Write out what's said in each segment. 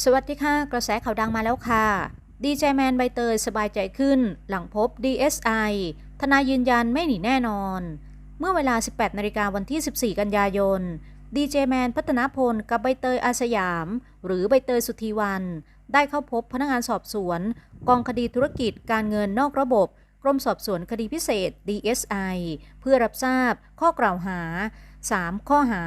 สวัสดีค่ะ กระแสข่าวดังมาแล้วค่ะ ดีเจแมนใบเตยสบายใจขึ้น หลังพบ DSI ทนายยืนยันไม่หนีแน่นอน เมื่อเวลา 18นาฬิกาวันที่ 14 กันยายน ดีเจแมนพัฒนาพลกับใบเตยอาสยาม หรือใบเตยสุธีวัน ได้เข้าพบพนักงานสอบสวน กองคดีธุรกิจการเงินนอกระบบ กรมสอบสวนคดีพิเศษ DSI เพื่อรับทราบข้อกล่าวหา 3 ข้อหา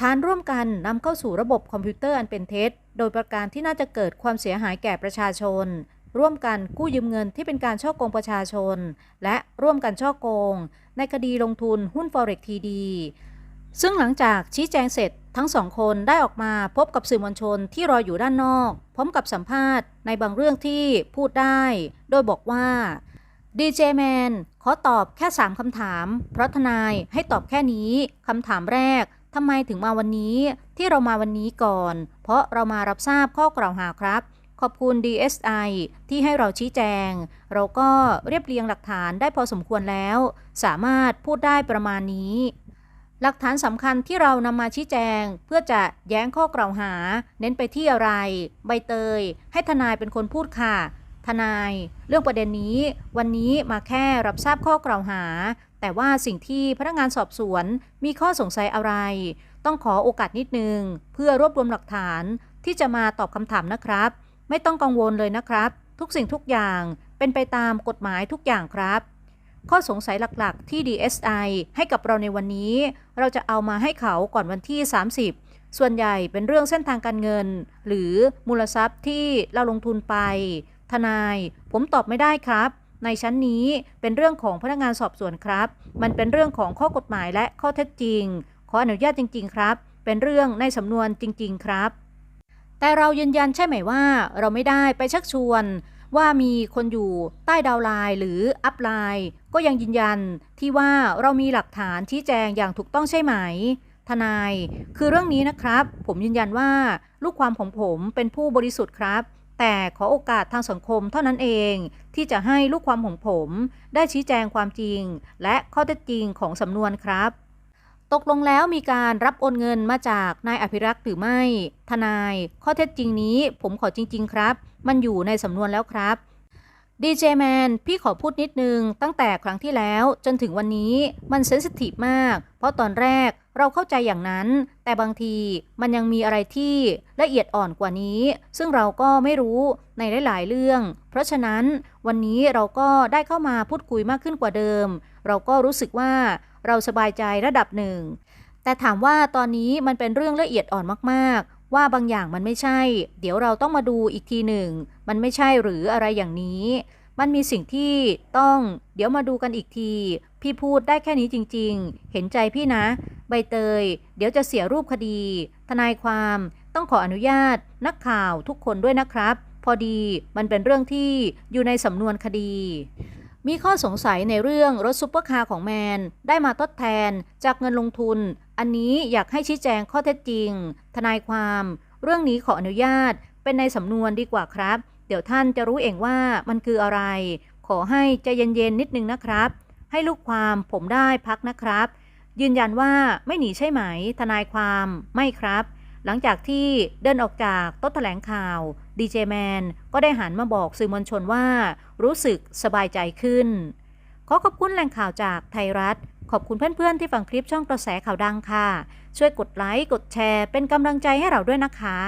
ฐานร่วมกันนำเข้าสู่ระบบคอมพิวเตอร์อันเป็นเท็จ โดยประการที่น่าจะเกิดความเสียหายแก่ประชาชน ร่วมกันกู้ยืมเงินที่เป็นการช่อโกงประชาชน และร่วมกันช่อโกง ในคดีลงทุนหุ้น Forex TD ซึ่งหลังจากชี้แจงเสร็จทั้งสองคนได้ออกมาพบกับสื่อมวลชนที่รออยู่ด้านนอก พร้อมกับสัมภาษณ์ในบางเรื่องที่พูดได้ โดยบอกว่าดีเจแมนขอตอบแค่ 3 คำถาม เพราะทนายให้ตอบแค่นี้ คำถามแรก ทำไมถึงมาวันนี้ที่เรามาวันนี้ก่อน เพราะเรามารับทราบข้อกล่าวหาครับ ขอบคุณ DSI ที่ให้เราชี้แจง เราก็เรียบเรียงหลักฐานได้พอสมควรแล้ว สามารถพูดได้ประมาณนี้ หลักฐานสำคัญที่เรานำมาชี้แจง เพื่อจะแย้งข้อกล่าวหา เน้นไปที่อะไร ใบเตย ให้ทนายเป็นคนพูดค่ะทนาย เรื่องประเด็นนี้ วันนี้มาแค่รับทราบข้อกล่าวหา แต่ว่าสิ่งที่พนักงานสอบสวนมีข้อสงสัยอะไร ต้องขอโอกาสนิดนึง เพื่อรวบรวมหลักฐานที่จะมาตอบคำถามนะครับ ไม่ต้องกังวลเลยนะครับ ทุกสิ่งทุกอย่างเป็นไปตามกฎหมายทุกอย่างครับ ข้อสงสัยหลักๆ ที่ DSI ให้กับเราในวันนี้ เราจะเอามาให้เขาก่อนวันที่ 30 ส่วนใหญ่เป็นเรื่องเส้นทางการเงิน หรือมูลทรัพย์ที่เราลงทุนไป ทนาย ผมตอบไม่ได้ครับ ในชั้นนี้เป็นเรื่องของพนักงานสอบสวนครับ มันเป็นเรื่องของข้อกฎหมายและข้อเท็จจริง ขออนุญาตจริง ๆ ครับ เป็นเรื่องในสำนวนจริง ๆ ครับ แต่เรายืนยันใช่ไหมว่า เราไม่ได้ไปชักชวน ว่ามีคนอยู่ใต้ดาวไลน์หรืออัพไลน์ก็ยังยืนยันที่ว่าเรามีหลักฐานชี้แจงอย่างถูกต้องใช่ไหมทนาย คือเรื่องนี้นะครับ ผมยืนยันว่า ลูกความของผมเป็นผู้บริสุทธิ์ครับ แต่ขอโอกาสทางสังคมเท่านั้นเองที่จะให้ลูกความของผม ได้ชี้แจงความจริง และข้อเท็จจริงของสำนวนครับ ตกลงแล้วมีการรับโอนเงินมาจากนายอภิรักษ์หรือไม่ ทนาย ข้อเท็จจริงนี้ผมขอจริง ๆ ครับ มันอยู่ในสำนวนแล้วครับดีเจแมนพี่ขอพูดนิดนึงตั้งแต่ครั้งที่แล้วจนถึงวันนี้มันเซนซิทีฟมาก เพราะตอนแรก เราเข้าใจอย่างนั้น แต่บางทีมันยังมีอะไรที่ละเอียดอ่อนกว่านี้ ซึ่งเราก็ไม่รู้ในหลาย ๆ เรื่อง เพราะฉะนั้นวันนี้เราก็ได้เข้ามาพูดคุยมากขึ้นกว่าเดิม เราก็รู้สึกว่าเราสบายใจระดับหนึ่ง แต่ถามว่าตอนนี้มันเป็นเรื่องละเอียดอ่อนมากๆ ว่าบางอย่างมันไม่ใช่ เดี๋ยวเราต้องมาดูอีกทีหนึ่ง มันไม่ใช่หรืออะไรอย่างนี้ มันมีสิ่งที่ต้องเดี๋ยวมาดูกันอีกที พี่พูดได้แค่นี้จริง ๆ เห็นใจพี่นะ ใบเตย เดี๋ยวจะเสียรูปคดี ทนายความต้องขออนุญาต นักข่าวทุกคนด้วยนะครับ พอดีมันเป็นเรื่องที่อยู่ในสำนวนคดี มีข้อสงสัยในเรื่องรถซุปเปอร์คาร์ของแมน ได้มาทดแทนจากเงินลงทุน อันนี้อยากให้ชี้แจงข้อเท็จจริง ทนายความ เรื่องนี้ขออนุญาตเป็นในสำนวนดีกว่าครับ เดี๋ยวท่านจะรู้เองว่ามันคืออะไร ขอให้ใจเย็นๆนิดนึงนะครับ ให้ลูกความผมได้พักนะครับ ยืนยันว่าไม่หนีใช่ไหม ทนายความไม่ครับ หลังจากที่เดินออกจากโต๊ะแถลงข่าวดีเจแมนก็ได้หันมาบอกสื่อมวลชนว่า รู้สึกสบายใจขึ้น ขอขอบคุณแหล่งข่าวจากไทยรัฐ ขอบคุณเพื่อนๆที่ฟังคลิปช่องกระแสข่าวดังค่ะ ช่วยกดไลค์กดแชร์เป็นกำลังใจให้เราด้วยนะคะ